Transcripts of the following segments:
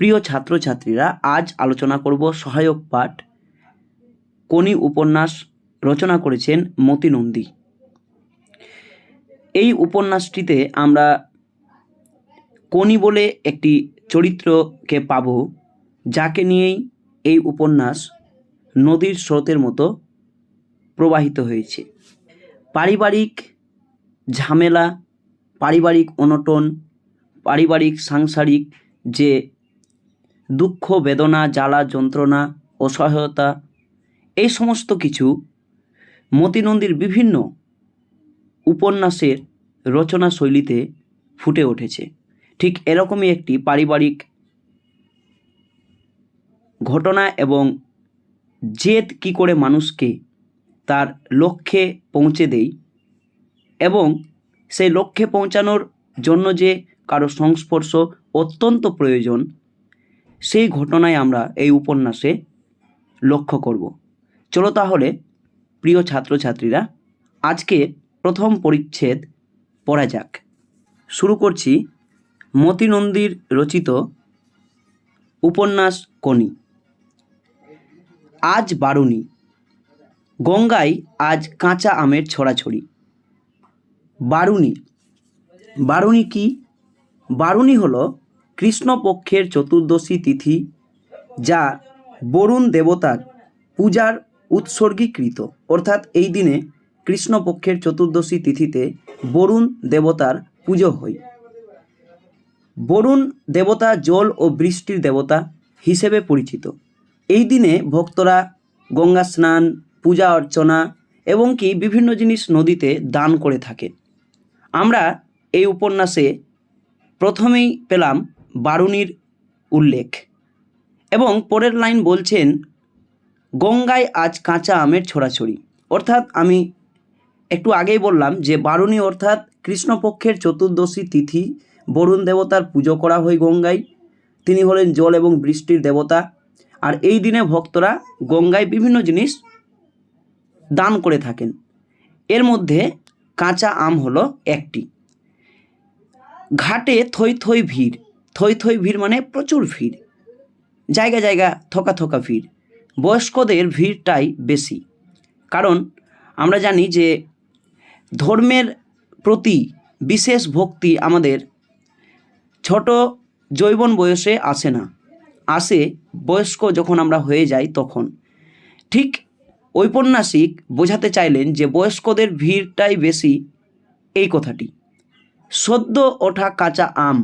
প্রিয় ছাত্রছাত্রীরা, আজ আলোচনা করব সহায়ক পাঠ। কোনি উপন্যাস রচনা করেছেন মতি নন্দী। এই উপন্যাসটিতে আমরা কোনি বলে একটি চরিত্রকে পাব, যাকে নিয়েই এই উপন্যাস নদীর স্রোতের মতো প্রবাহিত হয়েছে। পারিবারিক ঝামেলা, পারিবারিক অনটন, পারিবারিক সাংসারিক যে দুঃখ, বেদনা, জ্বালা, যন্ত্রণা, অসহায়তা, এই সমস্ত কিছু মতিনন্দীর বিভিন্ন উপন্যাসের রচনা শৈলীতে ফুটে উঠেছে। ঠিক এরকমই একটি পারিবারিক ঘটনা এবং জেদ কী করে মানুষকে তার লক্ষ্যে পৌঁছে দেয় এবং সেই লক্ষ্যে পৌঁছানোর জন্য যে কারও সংস্পর্শ অত্যন্ত প্রয়োজন সেই ঘটনায় আমরা এই উপন্যাসে লক্ষ্য করব। চলো তাহলে, প্রিয় ছাত্রছাত্রীরা, আজকে প্রথম পরিচ্ছেদ পড়া যাক। শুরু করছি মতিনন্দীর রচিত উপন্যাস কনি আজ বারুণী। গঙ্গায় আজ কাঁচা আমের ছড়াছড়ি। বারুণী। বারুনি কি? বারুণী হলো কৃষ্ণপক্ষের চতুর্দশী তিথি, যা বরুণ দেবতার পূজার উৎসর্গীকৃত। অর্থাৎ এই দিনে কৃষ্ণপক্ষের চতুর্দশী তিথিতে বরুণ দেবতার পুজো হয়। বরুণ দেবতা জল ও বৃষ্টির দেবতা হিসেবে পরিচিত। এই দিনে ভক্তরা গঙ্গা স্নান, পূজা অর্চনা এবং কি বিভিন্ন জিনিস নদীতে দান করে থাকে আমরা এই উপন্যাসে প্রথমেই পেলাম বারুণীর উল্লেখ। এবং পরের লাইন বলছেন, গঙ্গায় আজ কাঁচা আমের ছড়াছড়ি। অর্থাৎ আমি একটু আগেই বললাম যে বারুণী অর্থাৎ কৃষ্ণপক্ষের চতুর্দশী তিথি, বরুণ দেবতার পুজো করা হয় গঙ্গায়। তিনি হলেন জল এবং বৃষ্টির দেবতা। আর এই দিনে ভক্তরা গঙ্গায় বিভিন্ন জিনিস দান করে থাকেন। এর মধ্যে কাঁচা আম হলো একটি। ঘাটে থই থই ভিড়। থই থই ভিড় মানে প্রচুর ভিড়। জায়গা জায়গা থকা থকা ভিড়। বয়স্কদের ভিড়টাই বেশি। কারণ আমরা জানি যে ধর্মের প্রতি বিশেষ ভক্তি আমাদের ছোট যৌবন বয়সে আসে না। আসে বয়স্ক যখন আমরা হয়ে যাই তখন। ঠিক ঔপন্যাসিক বোঝাতে চাইলেন যে বয়স্কদের ভিড়টাই বেশি এই কথাটি। সদ্য ওঠা কাঁচা আম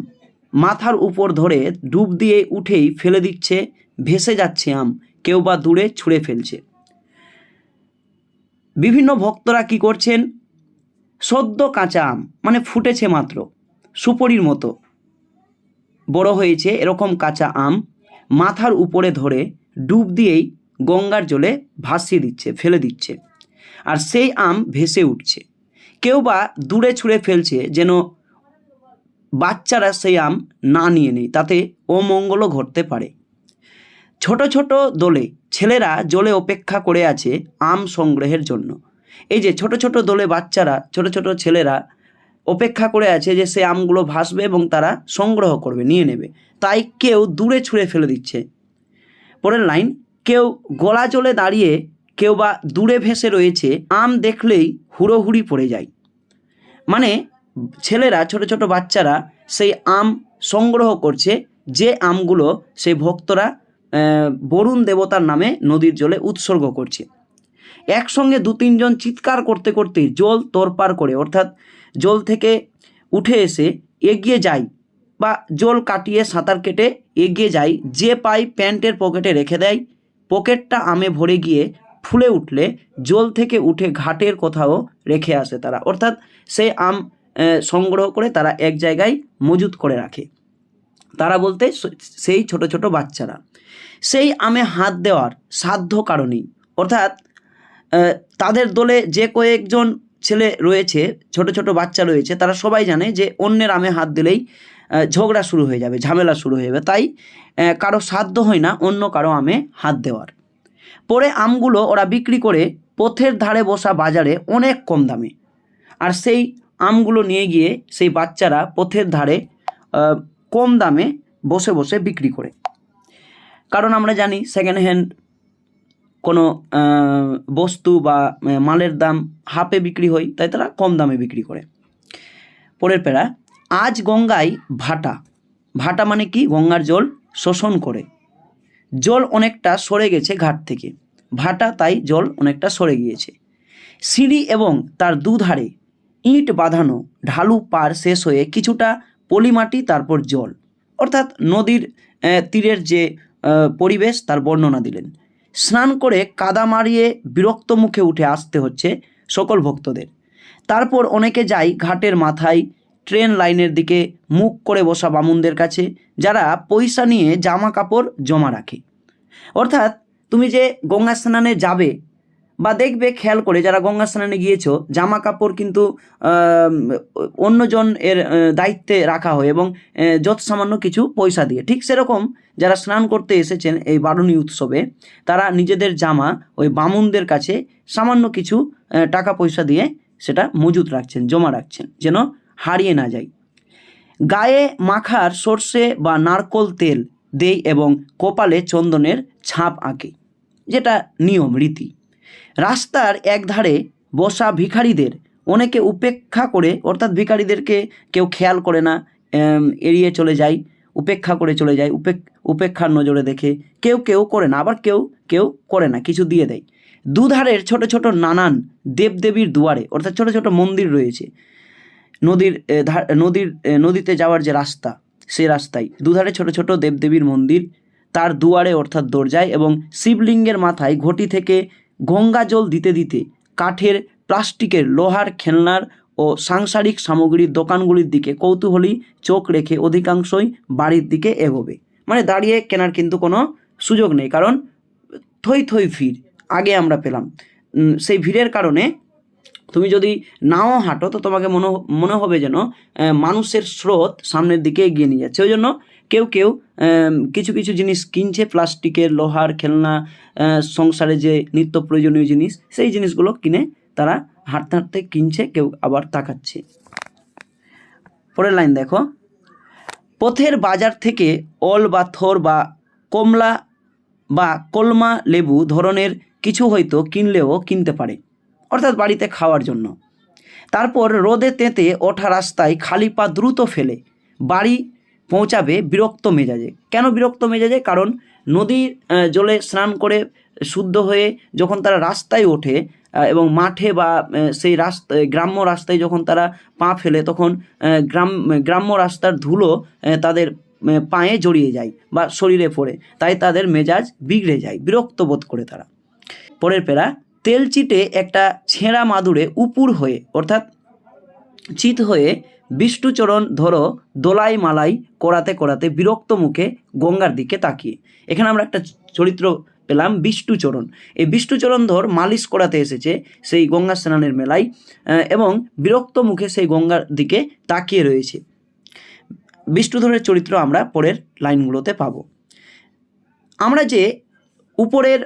মাথার উপর ধরে ডুব দিয়ে উঠেই ফেলে দিচ্ছে, ভেসে যাচ্ছে আম, কেউ বা দূরে ছুঁড়ে ফেলছে। বিভিন্ন ভক্তরা কি করছেন? সদ্য কাঁচা আম মানে ফুটেছে মাত্র, সুপরির মতো। বড় হয়েছে এরকম কাঁচা আম, মাথার উপরে ধরে ডুব দিয়েই গঙ্গার জলে ভাসিয়ে দিচ্ছে, ফেলে দিচ্ছে। আর সেই আম ভেসে উঠছে। কেউ বা দূরে ছুঁড়ে ফেলছে যেন বাচ্চারা সেই আম না নিয়ে নেয় তাতে অমঙ্গলও ঘটতে পারে। ছোট ছোট দলে ছেলেরা জলে অপেক্ষা করে আছে আম সংগ্রহের জন্য। এই যে ছোট ছোট দলে বাচ্চারা, ছোট ছোট ছেলেরা অপেক্ষা করে আছে যে সে আমগুলো ভাসবে এবং তারা সংগ্রহ করবে, নিয়ে নেবে। তাই কেউ দূরে ছুঁড়ে ফেলে দিচ্ছে। পরের লাইন, কেউ গলা জলে দাঁড়িয়ে কেউ বা দূরে ভেসে রয়েছে, আম দেখলেই হুড়োহুড়ি পড়ে যায়। মানে ছেলেরা, ছোট ছোট বাচ্চারা সেই আম সংগ্রহ করছে, যে আমগুলো সেই ভক্তরা বরুণ দেবতার নামে নদীর জলে উৎসর্গ করছে। একসঙ্গে দু তিনজন চিৎকার করতে করতে জল তোরপার করে, অর্থাৎ জল থেকে উঠে এসে এগিয়ে যায় বা জল কাটিয়ে সাঁতার কেটে এগিয়ে যায়, যে পাই প্যান্টের পকেটে রেখে দেয়, পকেটটা আমে ভরে গিয়ে ফুলে উঠলে জল থেকে উঠে ঘাটের কোথাও রেখে আসে তারা। অর্থাৎ সেই আম সংগ্রহ করে তারা এক জায়গায় মজুত করে রাখে। তারা বলতে সেই ছোট ছোট বাচ্চারা। সেই আমে হাত দেওয়ার সাধ্য কারণেই। অর্থাৎ তাদের দলে যে কয়েকজন ছেলে রয়েছে, ছোট ছোট বাচ্চা রয়েছে, তারা সবাই জানে যে অন্যের আমে হাত দিলেই ঝগড়া শুরু হয়ে যাবে, ঝামেলা শুরু হয়ে যাবে। তাই কারও সাধ্য হয় না অন্য কারও আমে হাত দেওয়ার। পরে আমগুলো ওরা বিক্রি করে পথের ধারে বসা বাজারে অনেক কম দামে। আর সেই আমগুলো নিয়ে গিয়ে সেই বাচ্চারা পথের ধারে কম দামে বসে বসে বিক্রি করে। কারণ আমরা জানি সেকেন্ড হ্যান্ড কোনো বস্তু বা মালের দাম হাফে বিক্রি হয়, তাই তারা কম দামে বিক্রি করে। পরের পেরা আজ গঙ্গায় ভাটা। ভাটা মানে কি? গঙ্গার জল শোষণ করে। জল অনেকটা সরে গেছে ঘাট থেকে। ভাটা তাই জল অনেকটা সরে গিয়েছে। সিঁড়ি এবং তার দুধারে ইট বাঁধানো, ঢালু পার শেষ হয়ে কিছুটা পলিমাটি, তারপর জল। অর্থাৎ নদীর তীরের যে পরিবেশ, তার বর্ণনা দিলেন। স্নান করে কাদা মারিয়ে বিরক্ত মুখে উঠে আসতে হচ্ছে সকল ভক্তদের। তারপর অনেকে যায় ঘাটের মাথায় ট্রেন লাইনের দিকে মুখ করে বসা বামুনদের কাছে, যারা পয়সা নিয়ে জামা কাপড় জমা রাখে। অর্থাৎ তুমি যে গঙ্গা স্নানে যাবে বা দেখবে, খেয়াল করে যারা গঙ্গা স্নানে গিয়েছো জামা কাপড় কিন্তু অন্যজন এর দায়িত্বে রাখা হয় এবং যত সামান্য কিছু পয়সা দিয়ে। ঠিক সেরকম যারা স্নান করতে এসেছেন এই বারুণী উৎসবে, তারা নিজেদের জামা ওই বামুনদের কাছে সামান্য কিছু টাকা পয়সা দিয়ে সেটা মজুত রাখছেন, জমা রাখছেন, যেন হারিয়ে না যায়। গায়ে মাখার সর্ষে বা নারকোল তেল দেই এবং কপালে চন্দনের ছাপ আঁকে, যেটা নিয়ম, রীতি। রাস্তার একধারে বসা ভিখারিদের অনেকে উপেক্ষা করে, অর্থাৎ ভিখারিদেরকে কেউ খেয়াল করে না এড়িয়ে চলে যায়, উপেক্ষা করে চলে যায়, উপেক, উপেক্ষার নজরে দেখে। কেউ কেউ করে না, আবার কেউ কেউ করে না, কিছু দিয়ে দেয়। দুধারের ছোট ছোট নানান দেবদেবীর দুয়ারে, অর্থাৎ ছোট ছোট মন্দির রয়েছে। নদীর নদীর নদীতে যাওয়ার যে রাস্তা, সে রাস্তায়। দুধারে ছোট ছোট দেবদেবীর মন্দির, তার দুয়ারে অর্থাৎ দরজায় এবং শিবলিঙ্গের মাথায় ঘটি থেকে গঙ্গা জল দিতে দিতে কাঠের, প্লাস্টিকের, লোহার খেলনার ও সাংসারিক সামগ্রীর দোকানগুলির দিকে কৌতূহলী চোখ রেখে অধিকাংশই বাড়ির দিকে এগোবে। মানে দাঁড়িয়ে কেনার কিন্তু কোনো সুযোগ নেই, কারণ থই থই ভিড়, আগে আমরা পেলাম। সেই ভিড়ের কারণে তুমি যদি নাও হাঁটো, তো তোমাকে মনে মনে হবে যেন মানুষের স্রোত সামনের দিকে এগিয়ে নিয়ে যাচ্ছে। ওই জন্য কেউ কেউ কিছু কিছু জিনিস কিনছে, প্লাস্টিকের লোহার খেলনা সংসারে যে নিত্য প্রয়োজনীয় জিনিস, সেই জিনিসগুলো কিনে তারা হাঁটতে হাঁটতে কিনছে, কেউ আবার তাকাচ্ছে। পরের লাইন দেখো। পথের বাজার থেকে অল বা থর বা কমলা বা কলমা লেবু ধরনের কিছু হয়তো কিনলেও কিনতে পারে, অর্থাৎ বাড়িতে খাওয়ার জন্য। তারপর রোদে তেঁতে ওঠা রাস্তায় খালি পা দ্রুত ফেলে, বাড়ি পৌঁছাবে বিরক্ত মেজাজে। কেন বিরক্ত মেজাজে? কারণ নদীর জলে স্নান করে শুদ্ধ হয়ে যখন তারা রাস্তায় ওঠে এবং মাঠে বা সেই রাস্তা, গ্রাম্য রাস্তায় যখন তারা পা ফেলে, তখন গ্রাম, গ্রাম্য রাস্তার ধুলো তাদের পায়ে জড়িয়ে যায় বা শরীরে পড়ে। তাই তাদের মেজাজ বিগড়ে যায়, বিরক্ত বোধ করে তারা। পরের পেরা তেল চিটে একটা ছেঁড়া মাদুরে উপুর হয়ে, অর্থাৎ চিত হয়ে বিষ্ণুচরণ ধরো দোলাই মালাই করাতে করাতে বিরক্ত মুখে গঙ্গার দিকে তাকিয়ে। এখানে আমরা একটা চরিত্র পেলাম বিষ্ণুচরণ। এই বিষ্ণুচরণ ধর মালিশ করাতে এসেছে সেই গঙ্গা স্নানের মেলায় এবং বিরক্ত মুখে সেই গঙ্গার দিকে তাকিয়ে রয়েছে। বিষ্ণুধরের চরিত্র আমরা পরের লাইনগুলোতে পাবো। আমরা যে উপরের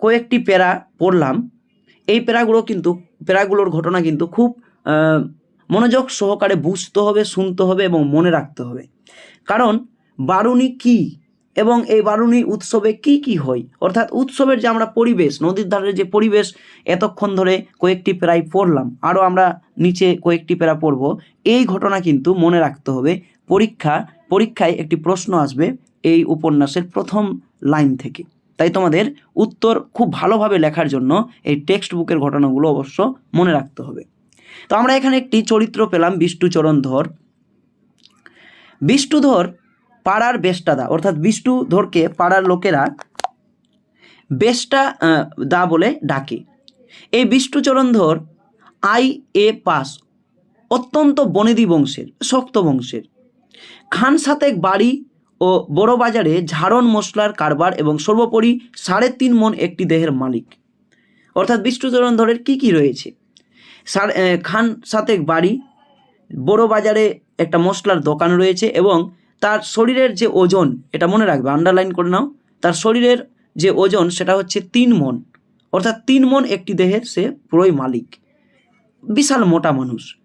কয়েকটি প্যারা পড়লাম, এই প্যারাগুলো কিন্তু, প্যারাগুলোর ঘটনা কিন্তু খুব মনোযোগ সহকারে বুঝতে হবে, শুনতে হবে এবং মনে রাখতে হবে। কারণ বারুণী কি এবং এই বারুণী উৎসবে কি কি হয়? অর্থাৎ উৎসবের যে আমরা পরিবেশ, নদীর ধারের যে পরিবেশ, এতক্ষণ ধরে কয়েকটি প্যারাই পড়লাম, আরও আমরা নিচে কয়েকটি প্যারা পড়ব। এই ঘটনা কিন্তু মনে রাখতে হবে। পরীক্ষা, পরীক্ষায় একটি প্রশ্ন আসবে এই উপন্যাসের প্রথম লাইন থেকে। তাই তোমাদের উত্তর খুব ভালোভাবে লেখার জন্য এই টেক্সট বুকের ঘটনাগুলো অবশ্য মনে রাখতে হবে। তো আমরা এখানে একটি চরিত্র পেলাম বিষ্ণুচরণ ধর বিষ্ণুধর পাড়ার বেষ্টাদা, অর্থাৎ বিষ্ণুধরকে পাড়ার লোকেরা বেষ্টা দা বলে ডাকে। এই বিষ্ণুচরণ ধর আই এ পাস, অত্যন্ত বনেদি বংশের, শক্ত বংশের। খান সাতেক বাড়ি ও বড় বাজারে ঝাড়ন মশলার কারবার এবং সর্বোপরি সাড়ে তিন মন একটি দেহের মালিক। অর্থাৎ বিষ্ণুচরণ ধরের কি কি রয়েছে? সার- খান সাতেক বাড়ি, বড় বাজারে একটা মশলার দোকান রয়েছে এবং তার শরীরের যে ওজন, এটা মনে রাখবে আন্ডারলাইন করে নাও, তার শরীরের যে ওজন, সেটা হচ্ছে তিন মন। অর্থাৎ তিন মন একটি দেহের সে পুরোই মালিক। বিশাল মোটা মানুষ।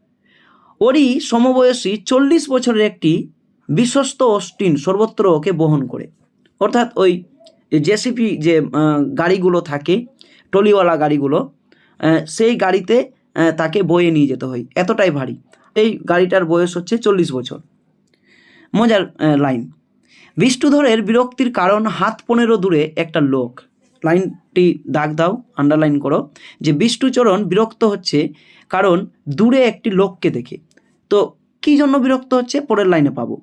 ওরই সমবয়সী চল্লিশ বছরের একটি বিশ্বস্ত অস্টিন সর্বত্র ওকে বহন করে। অর্থাৎ ওই জেসিপি যে গাড়িগুলো থাকে, টলিওয়ালা গাড়িগুলো সেই গাড়িতে তাকে বয়ে নিয়ে যেতে হয়। এতটাই ভারী। এই গাড়িটার বয়স হচ্ছে চল্লিশ বছর। মজার লাইন বিষ্ণুধরের বিরক্তির কারণ হাত পনেরো দূরে একটা লোক। লাইনটি দাগ দাও আন্ডারলাইন করো, যে বিষ্ণুচরণ বিরক্ত হচ্ছে কারণ দূরে একটি লোককে দেখে। তো কী জন্য বিরক্ত হচ্ছে? পরের লাইনে পাবো।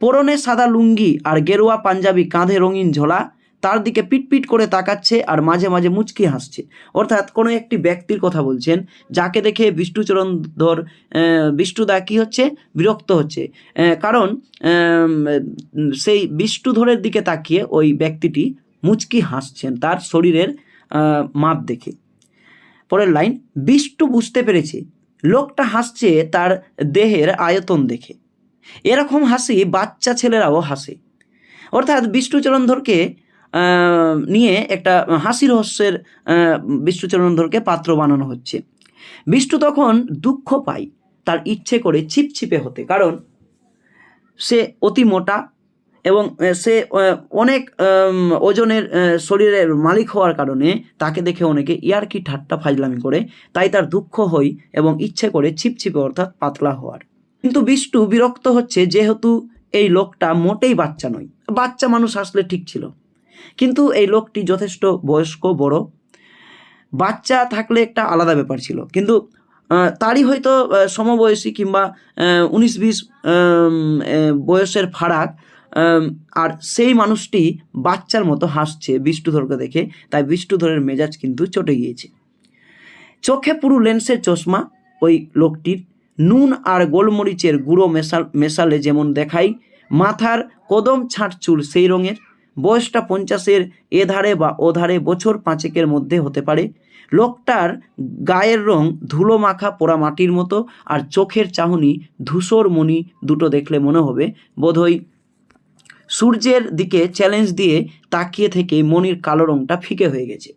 পরনে সাদা লুঙ্গি আর গেরুয়া পাঞ্জাবি কাঁধে রঙিন ঝোলা তার দিকে পিটপিট করে তাকাচ্ছে আর মাঝে মাঝে মুচকি হাসছে। অর্থাৎ কোনো একটি ব্যক্তির কথা বলছেন যাকে দেখে বিষ্ণুচরণ ধর বিষ্ণুদা কী হচ্ছে? বিরক্ত হচ্ছে। কারণ সেই বিষ্ণুধরের দিকে তাকিয়ে ওই ব্যক্তিটি মুচকি হাসছেন তার শরীরের মাপ দেখে। পরের লাইন বিষ্ণু বুঝতে পেরেছে লোকটা হাসছে তার দেহের আয়তন দেখে। এরকম হাসি বাচ্চা ছেলেরাও হাসে। অর্থাৎ বিষ্ণুচরণধরকে আহ, নিয়ে একটা হাসি রহস্যের বিষ্ণুচরণধরকে পাত্র বানানো হচ্ছে। বিষ্ণু তখন দুঃখ পায়, তার ইচ্ছে করে ছিপছিপে হতে। কারণ সে অতি মোটা এবং সে অনেক ওজনের শরীরের মালিক হওয়ার কারণে তাকে দেখে অনেকে ইয়ারকি ঠাট্টা ফাজলামি করে, তাই তার দুঃখ হয় এবং ইচ্ছে করে ছিপছিপে অর্থাৎ পাতলা হওয়ার। কিন্তু বিষ্ণু বিরক্ত হচ্ছে, যেহেতু এই লোকটা মোটেই বাচ্চা নয়। বাচ্চা মানুষ আসলে ঠিক ছিল। কিন্তু এই লোকটি যথেষ্ট বয়স্ক, বড়। বাচ্চা থাকলে একটা আলাদা ব্যাপার ছিল। কিন্তু তারই হয়তো সমবয়সী কিংবা উনিশ বিশ বয়সের ফারাক আর সেই মানুষটি বাচ্চার মতো হাসছে বিষ্ণুধরকে দেখে। তাই বিষ্ণুধরের মেজাজ কিন্তু চটে গিয়েছে। চোখে পুরো লেন্সের চশমা ওই লোকটির। নুন আর গোলমরিচের গুঁড়ো মেশাল, মেশালে যেমন দেখাই, মাথার কদম ছাঁট চুল সেই রঙের। বয়সটা পঞ্চাশের এধারে বা ওধারে বছর পাঁচেকের মধ্যে হতে পারে। লোকটার গায়ের রং ধুলো মাখা পোড়া মাটির মতো আর চোখের চাহনি ধূসর মণি দুটো দেখলে মনে হবে। বোধহয় সূর্যের দিকে চ্যালেঞ্জ দিয়ে তাকিয়ে থেকে মনির কালো রংটা ফিকে হয়ে গেছে।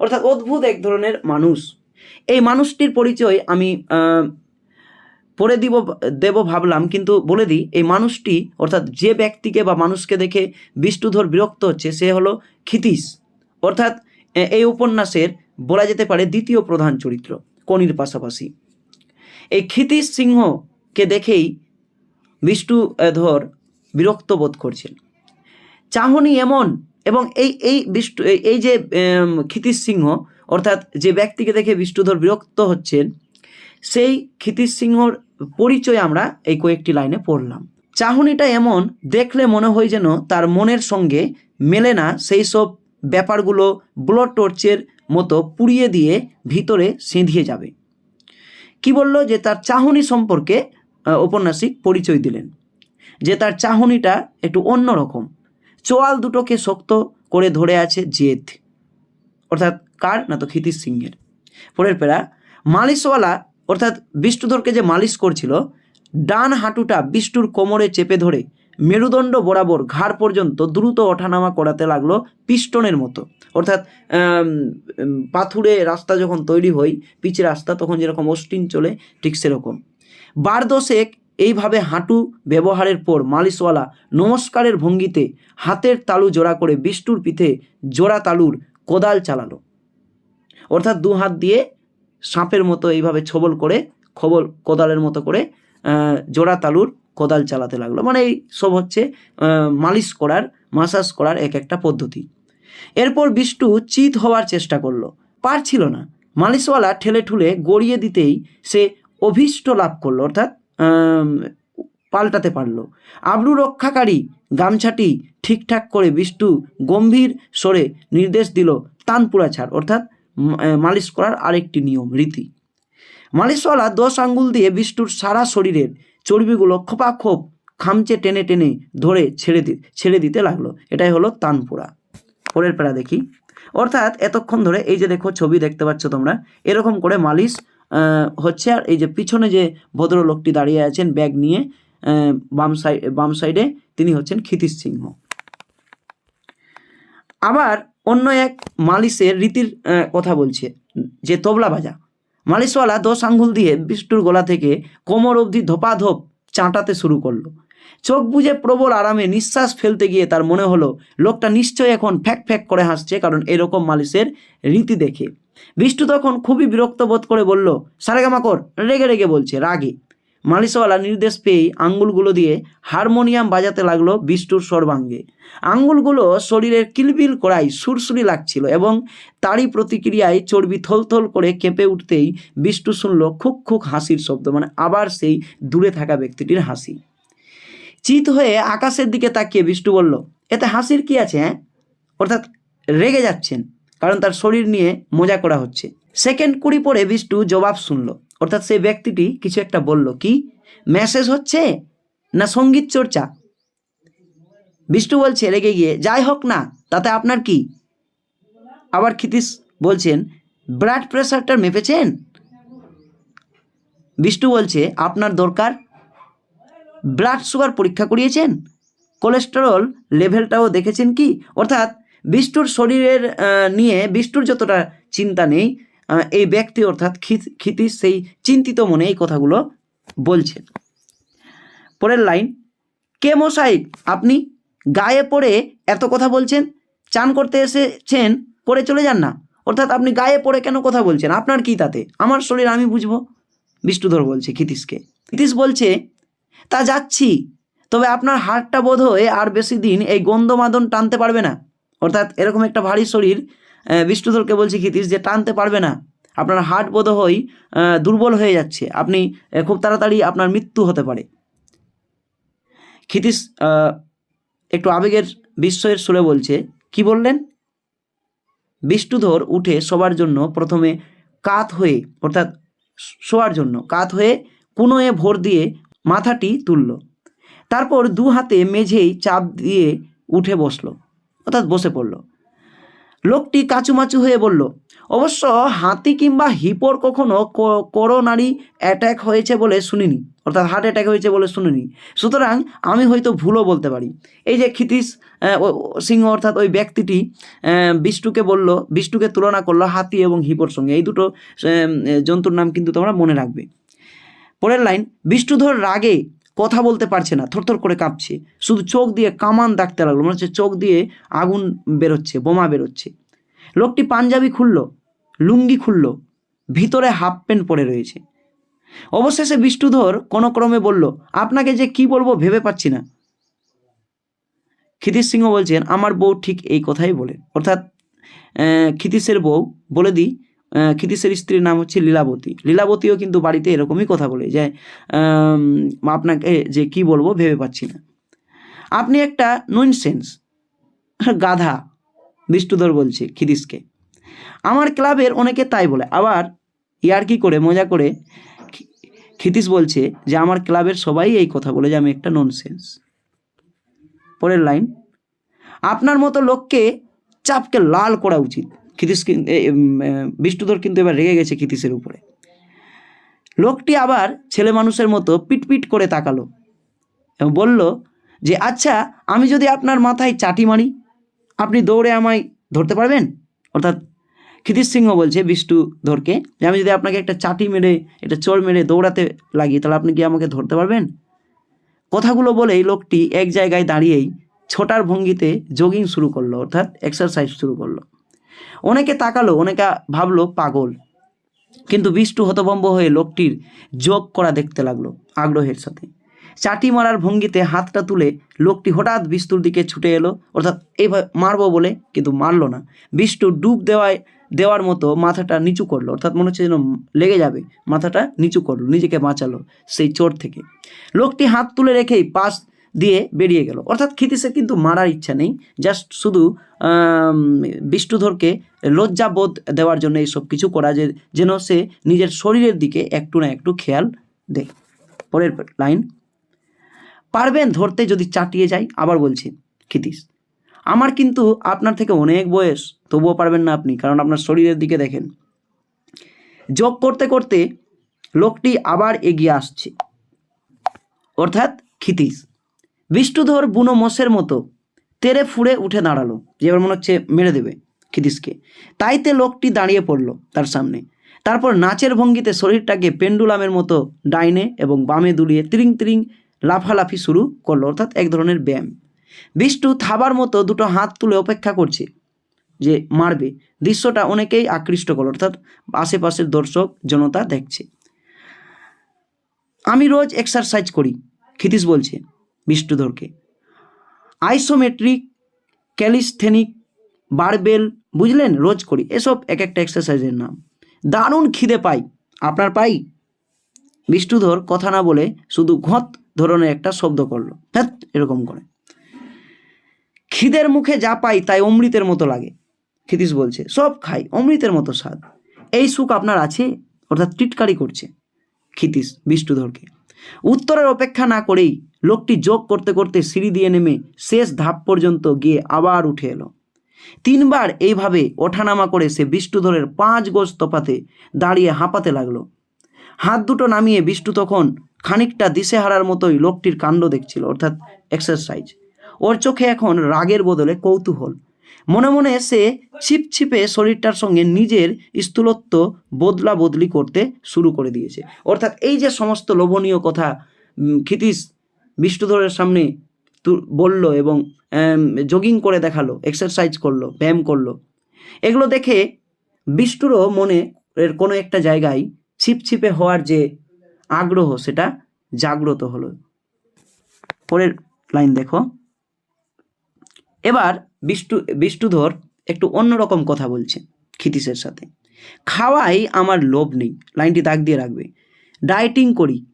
অর্থাৎ অদ্ভুত এক ধরনের মানুষ। এই মানুষটির পরিচয় আমি পরে দিব দেব ভাবলাম কিন্তু বলে দিই এই মানুষটি অর্থাৎ যে ব্যক্তিকে বা মানুষকে দেখে বিষ্ণুধর বিরক্ত হচ্ছে সে হলো ক্ষিতীশ। অর্থাৎ এই উপন্যাসের বলা যেতে পারে দ্বিতীয় প্রধান চরিত্র কনির পাশাপাশি। এই ক্ষিতীশ সিংহকে দেখেই বিষ্ণুধর বিরক্ত বোধ করছেন। চাহনি এমন এবং এই এই বিষ্ণু এই- যে উম, ক্ষিতীশ সিংহ অর্থাৎ যে ব্যক্তিকে দেখে বিষ্ণুধর বিরক্ত হচ্ছেন সেই ক্ষিতীশ সিংহর পরিচয় আমরা এই কয়েকটি লাইনে পড়লাম। চাহনিটা এমন, দেখলে মনে হয় যেন তার মনের সঙ্গে মেলে না, সেই সব ব্যাপারগুলো ব্লড টর্চের মতো পুড়িয়ে দিয়ে ভিতরে সেঁধিয়ে যাবে। কি বলল যে তার চাহনি সম্পর্কে ঔপন্যাসিক পরিচয় দিলেন। যে তার চাহনিটা একটু অন্যরকম চোয়াল দুটোকে শক্ত করে ধরে আছে জেদ। অর্থাৎ কার? না তো ক্ষিতিশ সিংহের। পরের পেরা মালিশওয়ালা অর্থাৎ বিষ্ণুধরকে যে মালিশ করছিল, ডান হাঁটুটা বিষ্ণুর কোমরে চেপে ধরে মেরুদণ্ড বরাবর ঘাড় পর্যন্ত দ্রুত ওঠানামা করাতে লাগল পিস্টনের মতো। অর্থাৎ পাথুরে রাস্তা যখন তৈরি হয়, পিচ রাস্তা, তখন যেরকম অস্টিন চলে, ঠিক সেরকম। বার দশেক এইভাবে হাঁটু ব্যবহারের পর মালিশওয়ালা নমস্কারের ভঙ্গিতে হাতের তালু জোড়া করে বিষ্ণুর পিঠে জোড়া তালুর কোদাল চালালো। অর্থাৎ দু হাত দিয়ে সাপের মতো এইভাবে ছবল করে, খবল, কোদালের মতো করে জোড়া তালুর কোদাল চালাতে লাগল। মানে এই সব হচ্ছে মালিশ করার, মাসাজ করার এক একটা পদ্ধতি। এরপর বিষ্টু চিত হওয়ার চেষ্টা করল। পারছিল না। মালিশওয়ালা ঠেলে ঠুলে গড়িয়ে দিতেই সে অভীষ্ট লাভ করল, অর্থাৎ পাল্টাতে পারল। আবরু রক্ষাকারী গামছাটি ঠিকঠাক করে বিষ্টু গম্ভীর স্বরে নির্দেশ দিল, তানপুরা ছাড়। অর্থাৎ মালিশ করার আরেকটি নিয়ম, রীতি। মালিশওয়ালা দশ আঙ্গুল দিয়ে বিষ্ণুর সারা শরীরের চর্বিগুলো খোপাখোপ, খামচে টেনে টেনে ধরে ছেড়ে দি, ছেড়ে দিতে লাগল। এটাই হলো তানপুরা। পরের প্যারা দেখি। অর্থাৎ এতক্ষণ ধরে এই যে দেখো, ছবি দেখতে পাচ্ছ তোমরা, এরকম করে মালিশ হচ্ছে আর এই যে পিছনে যে ভদ্রলোকটি দাঁড়িয়ে আছেন ব্যাগ নিয়ে বাম সাইড বাম সাইডে তিনি হচ্ছেন ক্ষিতীশ সিংহ। আবার অন্য এক মালিশের রীতির কথা বলছে, যে তবলা বাজা মালিশওয়ালা দশ আঙ্গুল দিয়ে বিষ্ণুর গলা থেকে কোমর অবধি ধোপাধোপ চাঁটাতে শুরু করল। চোখ বুজে প্রবল আরামে নিঃশ্বাস ফেলতে গিয়ে তার মনে হলো, লোকটা নিশ্চয়ই এখন ফ্যাক ফ্যাক করে হাসছে, কারণ এরকম মালিশের রীতি দেখে। বিষ্টু তখন খুবই বিরক্ত বোধ করে বলল সারেগামা কর রেগে রেগে বলছে, রাগে। মালিশওয়ালা নির্দেশ পেয়েই আঙ্গুলগুলো দিয়ে হারমোনিয়াম বাজাতে লাগল বিষ্টুর সর্বাঙ্গে। আঙ্গুলগুলো শরীরের কিলবিল করাই সুরসুরি লাগছিল এবং তারই প্রতিক্রিয়ায় চর্বি থলথল করে কেঁপে উঠতেই বিষ্টু শুনল খুক খুক হাসির শব্দ মানে আবার সেই দূরে থাকা ব্যক্তিটির হাসি। চিত হয়ে আকাশের দিকে তাকিয়ে বিষ্টু বলল, এতে হাসির কি আছে হ্যাঁ অর্থাৎ রেগে যাচ্ছেন, কারণ তার শরীর নিয়ে মজা করা হচ্ছে। সেকেন্ড কুড়ি পরে বিষ্টু জবাব শুনল অর্থাৎ সেই ব্যক্তিটি কিছু একটা বলল, কি? মেসেজ হচ্ছে না সংগীত চর্চা? বিষ্টু বলছে, রেগে গিয়ে, যাই হোক না, তাতে আপনার কি? আবার ক্ষিতিশ বলছেন ব্লাড প্রেশারটা মেপেছেন? বিষ্টু বলছে, আপনার দরকার? ব্লাড সুগার পরীক্ষা করিয়েছেন? কোলেস্টেরল লেভেলটাও দেখেছেন কি? অর্থাৎ বিষ্টুর শরীরের নিয়ে বিষ্টুর যতটা চিন্তা নেই এই ব্যক্তি অর্থাৎ ক্ষিত- ক্ষিতিশ সেই চিন্তিত মনে এই কথাগুলো বলছেন পরের লাইন, কে মশাই, আপনি গায়ে পড়ে এত কথা বলছেন? চান করতে এসেছেন করে চলে যান না। অর্থাৎ আপনি গায়ে পড়ে কেন কথা বলছেন? আপনার কি তাতে? আমার শরীর আমি বুঝব। বিষ্ণুধর বলছে ক্ষিতীশকে। ক্ষিতীশ বলছে, তা যাচ্ছি, তবে আপনার হাড়টা বোধ হয়ে আর বেশি দিন এই গন্ধমাদন টানতে পারবে না। অর্থাৎ এরকম একটা ভারী শরীর বিষ্ণুধরকে বলছে ক্ষিতীশ যে টানতে পারবে না, আপনার হার্ট বোধ হয় দুর্বল হয়ে যাচ্ছে। আপনি খুব তাড়াতাড়ি আপনার মৃত্যু হতে পারে। ক্ষিতীশ একটু আবেগের বিস্ময়ের সুরে বলছে, কি বললেন? বিষ্ণুধর উঠে সবার জন্য প্রথমে কাত হয়ে, অর্থাৎ শোয়ার জন্য কাত হয়ে কুনোয়ে ভর দিয়ে মাথাটি তুলল। তারপর দু হাতে মেঝেই চাপ দিয়ে উঠে বসল, অর্থাৎ বসে পড়ল। লোকটি কাচুমাচু হয়ে বলল অবশ্য হাতি কিংবা হিপোর কখনো করোনারি অ্যাট্যাক হয়েছে বলে শুনিনি অর্থাৎ হার্ট অ্যাটাক হয়েছে বলে শুনিনি। সুতরাং আমি হয়তো ভুলও বলতে পারি। এই যে ক্ষিতীশ সিংহ অর্থাৎ ওই ব্যক্তিটি আহ, বিষ্ণুকে বলল বিষ্ণুকে তুলনা করল হাতি এবং হিপোর সঙ্গে। এই দুটো জন্তুর নাম কিন্তু তোমরা মনে রাখবে। পরের লাইন বিষ্ণুধর রাগে কথা বলতে পারছে না থরথর করে কাঁপছে। শুধু চোখ দিয়ে কামান ডাকতে লাগল মনে হচ্ছে চোখ দিয়ে আগুন বেরোচ্ছে বোমা বেরোচ্ছে। লোকটি পাঞ্জাবি খুলল, লুঙ্গি খুলল, ভিতরে হাফ প্যান্ট পরে রয়েছে। অবশেষে বিষ্ণুধর কোনো ক্রমে বলল, আপনাকে যে কি বলব ভেবে পাচ্ছি না। ক্ষিতীশ সিংহ বলছেন, আমার বউ ঠিক এই কথাই বলে। অর্থাৎ ক্ষিতীশের বউ বলে দিই ক্ষিতীশের স্ত্রীর নাম হচ্ছে লীলাবতী। লীলাবতীও কিন্তু বাড়িতে এরকমই কথা বলে যে আপনাকে যে কি বলব ভেবে পাচ্ছি না। আপনি একটা নইনসেন্স গাধা বিষ্ণুধর বলছে ক্ষিতীশকে আমার ক্লাবের অনেকে তাই বলে। আবার ইয়ার্কি করে মজা করে খি- ক্ষিতীশ বলছে যে আমার ক্লাবের সবাই এই কথা বলে যে আমি একটা ননসেন্স পরের লাইন আপনার মতো লোককে চাপকে লাল করা উচিত। এ, বিষ্ণুধর কিন্তু এবার রেগে গেছে ক্ষিতীশের উপরে। লোকটি আবার ছেলে মানুষের মতো পিটপিট করে তাকালো এবং বলল যে আচ্ছা আমি যদি আপনার মাথায় চাটি মারি আপনি দৌড়ে আমায় ধরতে পারবেন? অর্থাৎ ক্ষিতীশ সিংহ বলছে বিষ্ণুধরকে যে আমি যদি আপনাকে একটা চাটি মেরে, একটা চোর মেরে দৌড়াতে লাগি, তাহলে আপনি কি আমাকে ধরতে পারবেন? কথাগুলো বলেই লোকটি এক জায়গায় দাঁড়িয়েই ছোটার ভঙ্গিতে জগিং শুরু করল, অর্থাৎ এক্সারসাইজ শুরু করল। অনেকে তাকালো, অনেকে ভাবলো, পাগল। কিন্তু বিষ্টু হতভম্ব হয়ে লোকটির যোগ করা দেখতে লাগল, আগ্রহের সাথে। চাটি মারার ভঙ্গিতে হাতটা তুলে লোকটি হঠাৎ বিষ্টুর দিকে ছুটে এলো। অর্থাৎ এইভাবে মারবো বলে কিন্তু মারলো না। বিষ্টু ডুব দেওয়ায় দেওয়ার মতো মাথাটা নিচু করল। অর্থাৎ মনে হচ্ছে যেন লেগে যাবে। মাথাটা নিচু করল, নিজেকে বাঁচালো সেই চোট থেকে। লোকটি হাত তুলে রেখেই পাশ দিয়ে বেরিয়ে গেল। অর্থাৎ ক্ষিতিশের কিন্তু মারার ইচ্ছা নেই। জাস্ট শুধু বিষ্ণুধরকে লজ্জাবোধ দেওয়ার জন্য এইসব কিছু করা যে, যেন সে নিজের শরীরের দিকে একটু না একটু খেয়াল দেয়। পরের লাইন। পারবেন ধরতে যদি চাটিয়ে যাই, আবার বলছি, ক্ষিতিশ, আমার কিন্তু আপনার থেকে অনেক বয়স, তবুও পারবেন না আপনি, কারণ আপনার শরীরের দিকে দেখেন। যোগ করতে করতে লোকটি আবার এগিয়ে আসছে। অর্থাৎ ক্ষিতিশ, বিষ্ণুধর বুনো মোষের মতো তেরে ফুড়ে উঠে দাঁড়াল, যে এবার মনে হচ্ছে মেরে দেবে ক্ষিতিশকে। তাইতে লোকটি দাঁড়িয়ে পড়ল তার সামনে। তারপর নাচের ভঙ্গিতে শরীরটাকে পেন্ডুলামের মতো ডাইনে এবং বামে দুলিয়ে তিরিং তিরিং লাফালাফি শুরু করল, অর্থাৎ এক ধরনের ব্যায়াম। বিষ্টু থাবার মতো দুটো হাত তুলে অপেক্ষা করছে যে মারবে। দৃশ্যটা অনেকেই আকৃষ্ট করল, অর্থাৎ আশেপাশের দর্শক, জনতা দেখছে। আমি রোজ এক্সারসাইজ করি, ক্ষিতীশ বলছে বিষ্ণুধরকে আইসোমেট্রিক ক্যালিস্থেনিক বারবেল বুঝলেন? রোজ করি, এসব এক একটা এক্সারসাইজের নাম। দারুণ খিদে পাই। আপনার পাই? বিষ্ণুধর কথা না বলে শুধু ঘত ধরনের একটা শব্দ করল। হ্যাঁ এরকম করে। খিদের মুখে যা পাই তাই অমৃতের মতো লাগে, ক্ষিতীশ বলছে। সব খাই, অমৃতের মতো স্বাদ। এই সুখ আপনার আছে? অর্থাৎ টিটকারি করছে ক্ষিতীশ বিষ্ণুধরকে। উত্তরের অপেক্ষা না করেই লোকটি যোগ করতে করতে সিঁড়ি দিয়ে নেমে শেষ ধাপ পর্যন্ত গিয়ে আবার উঠে এলো। তিনবার এইভাবে ওঠানামা করে সে বিষ্ণুধরের পাঁচ গোজ তফাতে দাঁড়িয়ে হাঁপাতে লাগল। হাত দুটো নামিয়ে বিষ্টু তখন খানিকটা দিশেহারার মতোই লোকটির কাণ্ড দেখছিল, অর্থাৎ এক্সারসাইজ ওর চোখে এখন রাগের বদলে কৌতূহল। মনে মনে সে ছিপছিপে শরীরটার সঙ্গে নিজের স্থূলত্ব বদলা বদলি করতে শুরু করে দিয়েছে। অর্থাৎ এই যে সমস্ত লোভনীয় কথা ক্ষিতীশ বিষ্ণুধরের সামনে বলল এবং জগিং করে দেখাল এক্সারসাইজ করল, ব্যায়াম করল। এগুলো দেখে বিষ্ণুরও মনে এর কোনো একটা জায়গায় ছিপছিপে হওয়ার যে আগ্রহ, সেটা জাগ্রত হলো। পরের লাইন দেখো। এবার বিষ্ণু বিষ্ণুধর একটু অন্যরকম কথা বলছে ক্ষিতীশের সাথে। খাওয়াই আমার লোভ নেই, লাইনটি দাগ দিয়ে রাখবে। ডায়েটিং করি।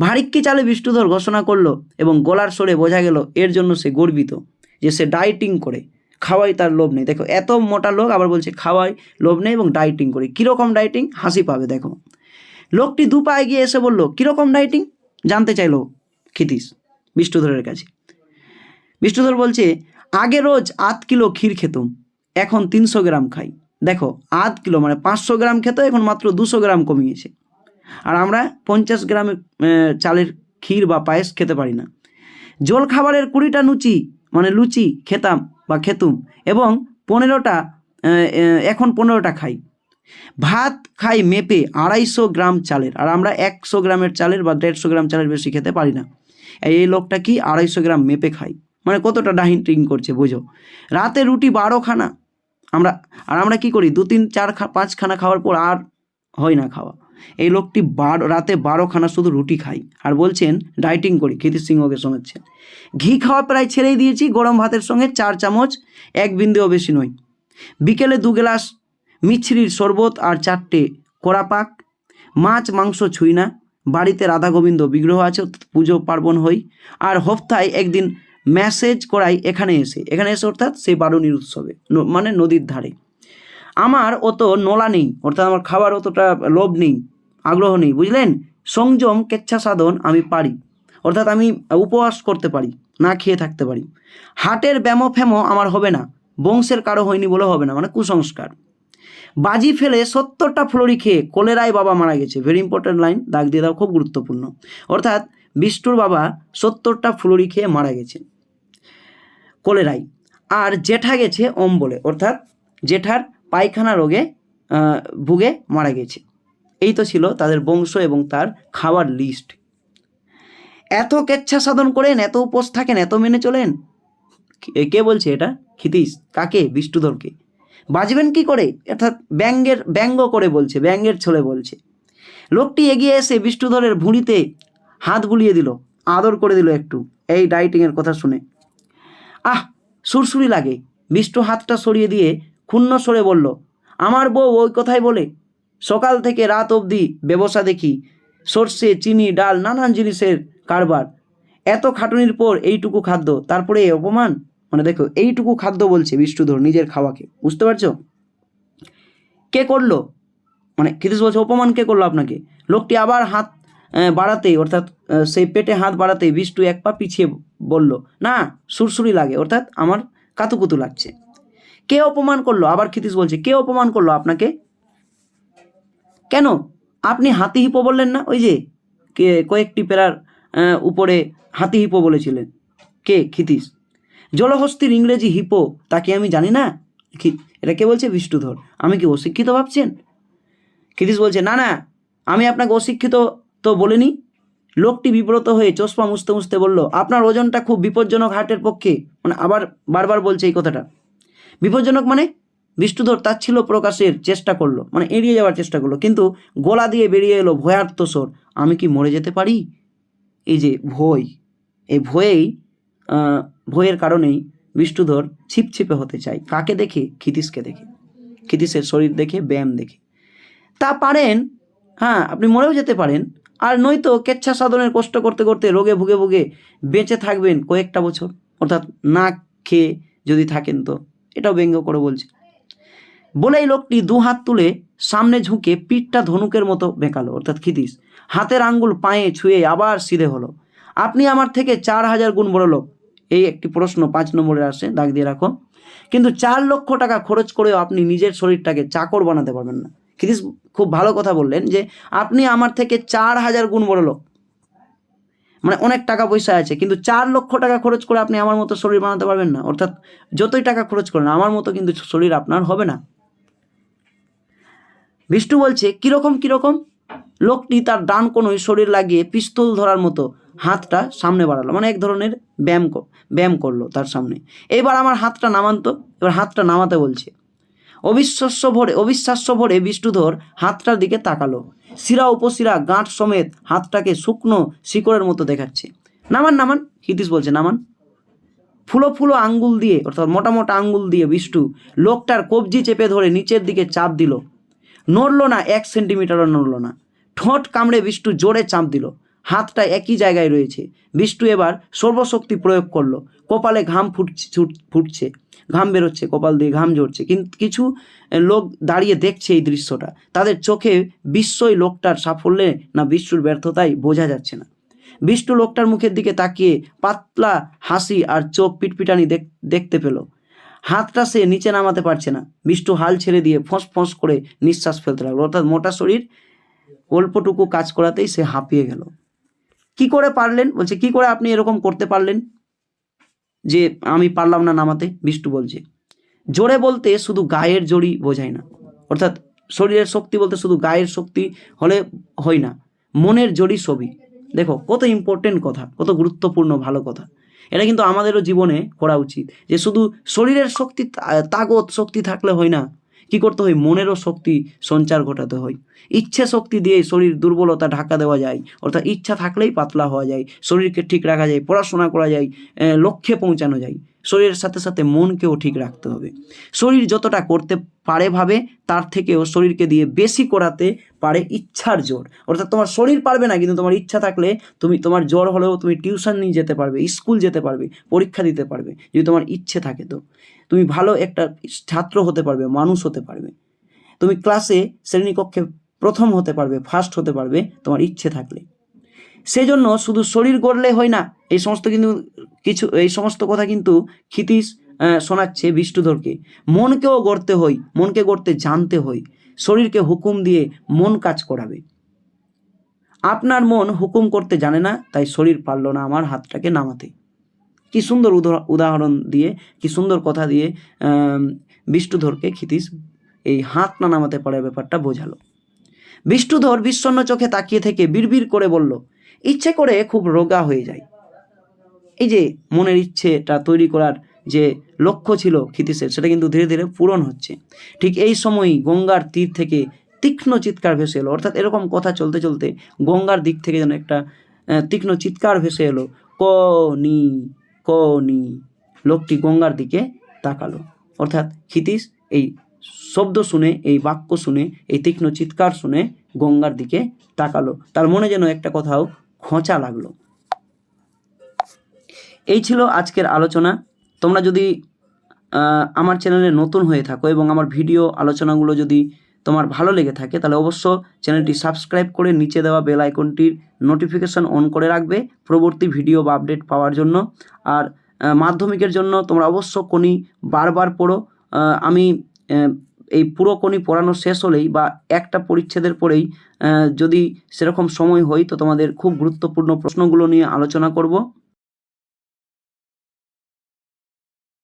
ভারিক্কি চালে বিষ্ণুধর ঘোষণা করল এবং গলার স্বরে বোঝা গেল এর জন্য সে গর্বিত যে সে ডায়েটিং করে। খাওয়াই তার লোভ নেই। দেখো এত মোটা লোক আবার বলছে খাওয়াই লোভ নেই এবং ডায়েটিং করি। কীরকম ডায়েটিং হাসি পাবে দেখো। লোকটি দু পায়ে গিয়ে এসে বলল কীরকম ডায়েটিং জানতে চাইলো ক্ষিতীশ বিষ্ণুধরের কাছে। বিষ্ণুধর বলছে আগে রোজ আধ কিলো ক্ষীর খেতুম এখন তিনশো গ্রাম খাই। দেখো আধ কিলো মানে পাঁচশো গ্রাম খেত এখন মাত্র দুশো গ্রাম কমিয়েছে। আর আমরা পঞ্চাশ গ্রামের আহ, চালের ক্ষীর বা পায়েস খেতে পারি না। জল খাবারের কুড়িটা লুচি মানে লুচি খেতাম বা খেতুম এবং পনেরোটা এখন পনেরোটা খাই। ভাত খাই মেপে আড়াইশো গ্রাম চালের। আর আমরা একশো গ্রামের চালের বা দেড়শো গ্রাম চালের বেশি খেতে পারি না। এই লোকটা কি আড়াইশো গ্রাম মেপে খাই মানে কতটা ডাইটিং করছে, বোঝো? রাতে রুটি বারো খানা আমরা, আর আমরা কি করি? দু, তিন, চার খা পাঁচ খানা খাওয়ার পর আর হয় না খাওয়া। এই লোকটি বারো রাতে বারো খানা শুধু রুটি খাই আর বলছেন, ডাইটিং করি ক্ষিতির সিংহকে শোনাচ্ছেন ঘি খাওয়া প্রায় ছেড়েই দিয়েছি, গরম ভাতের সঙ্গে চার চামচ, এক বিন্দুও বেশি নয়। বিকেলে দু গ্লাস মিছরির শরবত আর চারটে কোড়াপাক মাছ, মাংস ছুঁই না। বাড়িতে রাধা গোবিন্দ বিগ্রহ আছে পুজো পার্বণ হই। আর হপ্তায় একদিন মেসেজ করাই এখানে এসে। এখানে এসে, অর্থাৎ সেই বারুণীর উৎসবে মানে নদীর ধারে। আমার অত নোলা নেই, অর্থাৎ আমার খাবার অতটা লোভ নেই, আগ্রহ নেই, বুঝলেন? সংযম কেচ্ছা সাধন আমি পারি, অর্থাৎ আমি উপবাস করতে পারি, না খেয়ে থাকতে পারি। হাটের ব্যামো ফ্যামো আমার হবে না, বংশের কারও হয়নি বলে হবে না মানে কুসংস্কার। বাজি ফেলে সত্তরটা ফ্লোরি খেয়ে কোলেরায় বাবা মারা গেছে ভেরি ইম্পর্ট্যান্ট লাইন দাগ দিয়ে দাও, খুব গুরুত্বপূর্ণ। অর্থাৎ বিষ্ণুর বাবা সত্তরটা ফ্লোরি খেয়ে মারা গেছে কোলেরাই আর জেঠা গেছে অম্বলে, অর্থাৎ জেঠার পায়খানা রোগে ভুগে মারা গেছে। এই তো ছিল তাদের বংশ এবং তার খাওয়ার লিস্ট এত কেচ্ছা সাধন করেন, এত উপোস থাকেন, এত মেনে চলেন? কে- বলছে এটা? ক্ষিতীশ? কাকে? বিষ্ণুধরকে? বাজবেন কি করে? অর্থাৎ ব্যঙ্গের, ব্যঙ্গ করে বলছে, ব্যঙ্গের ছলে বলছে। লোকটি এগিয়ে এসে বিষ্ণুধরের ভুঁড়িতে হাত বুলিয়ে দিল, আদর করে দিল একটু। এই ডাইটিংয়ের কথা শুনে। আহ সুরসুরি লাগে। বিষ্ণু হাতটা সরিয়ে দিয়ে ক্ষুণ্ণ সরে বলল, আমার বউ ওই কথাই বলে। সকাল থেকে রাত অবধি ব্যবসা দেখি, সর্ষে, চিনি, ডাল, নানান জিনিসের কারবার। এত খাটুনির পর এইটুকু খাদ্য, তারপরে এই অপমান? মানে দেখো, এইটুকু খাদ্য বলছে বিষ্ণুধর নিজের খাওয়াকে, বুঝতে পারছ? কে করল? মানে ক্ষিতীশ বলছে, অপমান কে করল আপনাকে? লোকটি আবার হাত বাড়াতেই, অর্থাৎ সেই পেটে হাত বাড়াতেই বিষ্টু এক পা পিছিয়ে বলল, না সুরসুরি লাগে, অর্থাৎ আমার কাতুকুতু লাগছে। কে অপমান করল? আবার ক্ষিতীশ বলছে, কে অপমান করল আপনাকে? কেন? আপনি হাতি হিপো বললেন না? ওই যে, কে, কয়েকটি পেরার উপরে হাতি হিপো বলেছিলেন। কে? ক্ষিতীশ। জলহস্তির ইংরেজি হিপো, তাকে আমি জানি না? এটা কে বলছে? বিষ্ণুধর। আমি কি অশিক্ষিত ভাবছেন? ক্ষিতীশ বলছে, না না, আমি আপনাকে অশিক্ষিত তো বলিনি। লোকটি বিব্রত হয়ে চশমা মুছতে মুছতে বলল, আপনার ওজনটা খুব বিপজ্জনক হার্টের পক্ষে। মানে আবার বারবার বলছে এই কথাটা। বিপজ্জনক মানে? বিষ্ণুধর তার ছিল প্রকাশের চেষ্টা করল মানে এড়িয়ে যাওয়ার চেষ্টা করল, কিন্তু গলা দিয়ে বেরিয়ে এলো ভয়ার্থ স্বর, আমি কি মরে যেতে পারি? এই যে ভয়, এই ভয়েই ভয়ের কারণেই বিষ্ণুধর ছিপছিপে হতে চায়। কাকে দেখে? ক্ষিতীশকে দেখে। ক্ষিতীশের শরীর দেখে, ব্যায়াম দেখে। তা পারেন হ্যাঁ আপনি মরেও যেতে পারেন, আর নয়তো কেচ্ছা সাধনের কষ্ট করতে করতে রোগে ভুগে ভুগে বেঁচে থাকবেন কয়েকটা বছর, অর্থাৎ না খেয়ে যদি থাকেন তো। এটাও ব্যঙ্গ করে বলছে। বলেই লোকটি দু হাত তুলে সামনে ঝুঁকে পিঠটা ধনুকের মতো বেঁকালো, অর্থাৎ খিতিস হাতের আঙ্গুল পায়ে ছুঁয়ে আবার সিধে হলো। আপনি আমার থেকে চার হাজার গুণ বড় লোক। এই একটি প্রশ্ন পাঁচ নম্বরে আসে, দাগ দিয়ে রাখো। কিন্তু চার লক্ষ টাকা খরচ করেও আপনি নিজের শরীরটাকে চাকর বানাতে পারবেন না। খিতিস খুব ভালো কথা বললেন যে, আপনি আমার থেকে চার হাজার গুণ বড় লোক। মানে অনেক টাকা পয়সা আছে, কিন্তু চার লক্ষ টাকা খরচ করে আপনি আমার মতো শরীর বানাতে পারবেন না। অর্থাৎ যতই টাকা খরচ করেন, আমার মতো কিন্তু শরীর আপনার হবে না। বিষ্ণু বলছে, কীরকম কীরকম? লোকটি তার ডান কোনোই শরীর লাগিয়ে পিস্তল ধরার মতো হাতটা সামনে বাড়ালো মানে এক ধরনের ব্যায়াম ব্যায়াম করল তার সামনে। এবার আমার হাতটা নামান এবার হাতটা নামাতে বলছে। অবিশ্বাস্য ভরে অবিশ্বাস্য ভরে বিষ্ণুধর হাতটার দিকে তাকালো। শিরা উপশিরা গাঁট সমেত হাতটাকে শুকনো শিকড়ের মতো দেখাচ্ছে। নামান নামান, হিতিশ বলছে, নামান। ফুলো ফুলো আঙ্গুল দিয়ে, অর্থাৎ মোটা মোটা আঙ্গুল দিয়ে বিষ্টু লোকটার কবজি চেপে ধরে নিচের দিকে চাপ দিল। নড়ল না, এক সেন্টিমিটারও নড়ল না। ঠোঁট কামড়ে বিষ্টু জোরে চাপ দিল। হাতটা একই জায়গায় রয়েছে। বিষ্টু এবার সর্বশক্তি প্রয়োগ করল। কপালে ঘাম ফুটছে ফুটছে। ঘাম বেরোচ্ছে, কপাল দিয়ে ঘাম ঝরছে। কিন্তু কিছু লোক দাঁড়িয়ে দেখছে এই দৃশ্যটা। তাদের চোখে বিশ্বই লোকটার সাফল্যে না বিষ্টুর ব্যর্থতাই বোঝা যাচ্ছে না। বিষ্টু লোকটার মুখের দিকে তাকিয়ে পাতলা হাসি আর চোখ পিটপিটানি দেখ- দেখতে পেল। হাতটা সে নিচে নামাতে পারছে না। বিষ্টু হাল ছেড়ে দিয়ে ফোঁস ফোঁস করে নিঃশ্বাস ফেলতে লাগল। অর্থাৎ মোটা শরীর, অল্পটুকু কাজ করাতেই সে হাঁপিয়ে গেল। কি করে পারলেন? বলছে, কি করে আপনি এরকম করতে পারলেন? যে আমি পারলাম না নামাতে, বিষ্টু বলছে, জোরে বলতে শুধু গায়ের জোরই বোঝায় না। অর্থাৎ শরীরের শক্তি বলতে শুধু গায়ের শক্তি হলে হয় না, মনের জোরই ছবি। দেখো, কত ইম্পর্টেন্ট কথা, কত গুরুত্বপূর্ণ, ভালো কথা। এটা কিন্তু আমাদেরও জীবনে করা উচিত যে শুধু শরীরের শক্তি তাগত শক্তি থাকলে হয় না কি করতে হয়? মনেরও শক্তি সঞ্চার ঘটাতে হয়। ইচ্ছে শক্তি দিয়ে শরীর দুর্বলতা ঢাকা দেওয়া যায়। অর্থাৎ ইচ্ছা থাকলেই পাতলা হওয়া যায়। শরীরকে ঠিক রাখা যায়, পড়াশোনা করা যায় লক্ষ্যে পৌঁছানো যায়। শরীরের সাথে সাথে মনকেও ঠিক রাখতে হবে। শরীর যতটা করতে পারে ভাবে, তার থেকেও শরীরকে দিয়ে বেশি করাতে পারে ইচ্ছার জোর। অর্থাৎ তোমার শরীর পারবে না, কিন্তু তোমার ইচ্ছা থাকলে তুমি, তোমার জ্বর হলেও তুমি টিউশন নিয়ে যেতে পারবে, স্কুল যেতে পারবে, পরীক্ষা দিতে পারবে, যদি তোমার ইচ্ছে থাকে তো। তুমি ভালো একটা ছাত্র হতে পারবে, মানুষ হতে পারবে। তুমি ক্লাসে শ্রেণীকক্ষে প্রথম হতে পারবে ফার্স্ট হতে পারবে, তোমার ইচ্ছে থাকলে। সেজন্য শুধু শরীর গড়লে হয় না, এই সমস্ত কিন্তু কিছু, এই সমস্ত কথা কিন্তু ক্ষিতীশ শোনাচ্ছে বিষ্ণুধরকে। মনকেও গড়তে হয়, মনকে গড়তে জানতে হয়। শরীরকে হুকুম দিয়ে মন কাজ করাবে। আপনার মন হুকুম করতে জানে না, তাই শরীর পারল না আমার হাতটাকে নামাতে। কি সুন্দর উদাহ- উদাহরণ দিয়ে, কি সুন্দর কথা দিয়ে বিষ্ণুধরকে ক্ষিতীশ এই হাত না নামাতে পারার ব্যাপারটা বোঝালো। বিষ্ণুধর বিষণ্ণ চোখে তাকিয়ে থেকে বিড়বিড় করে বলল, ইচ্ছে করে খুব রোগা হয়ে যায় এই যে মনের ইচ্ছেটা তৈরি করার যে লক্ষ্য ছিল ক্ষিতীশের সেটা কিন্তু ধীরে ধীরে পূরণ হচ্ছে। ঠিক এই সময়ই গঙ্গার তীর থেকে তীক্ষ্ণ চিৎকার ভেসে এলো। অর্থাৎ এরকম কথা চলতে চলতে গঙ্গার দিক থেকে যেন একটা তীক্ষ্ণ চিৎকার ভেসে এলো। ক, নি ক নি লোকটি গঙ্গার দিকে তাকালো। অর্থাৎ ক্ষিতীশ এই শব্দ শুনে, এই বাক্য শুনে, এই তীক্ষ্ণ চিৎকার শুনে গঙ্গার দিকে তাকালো। তার মনে যেন একটা কথাও খোঁচা লাগল। এই ছিল আজকের আলোচনা। তোমরা যদি আমার চ্যানেলে নতুন হয়ে থাকো এবং আমার ভিডিও আলোচনাগুলো যদি তোমার ভালো লেগে থাকে, তাহলে অবশ্য চ্যানেলটি সাবস্ক্রাইব করে নিচে দেওয়া বেল আইকনটির নোটিফিকেশন অন করে রাখবে পরবর্তী ভিডিও বা আপডেট পাওয়ার জন্য। আর মাধ্যমিকের জন্য তোমরা অবশ্য কোনি বারবার পড়ো। আমি এই পুরো কোনি পড়ানো শেষ হলেই বা একটা পরিচ্ছেদের পরেই যদি সেরকম সময় হয় তো তোমাদের খুব গুরুত্বপূর্ণ প্রশ্নগুলো নিয়ে আলোচনা করব।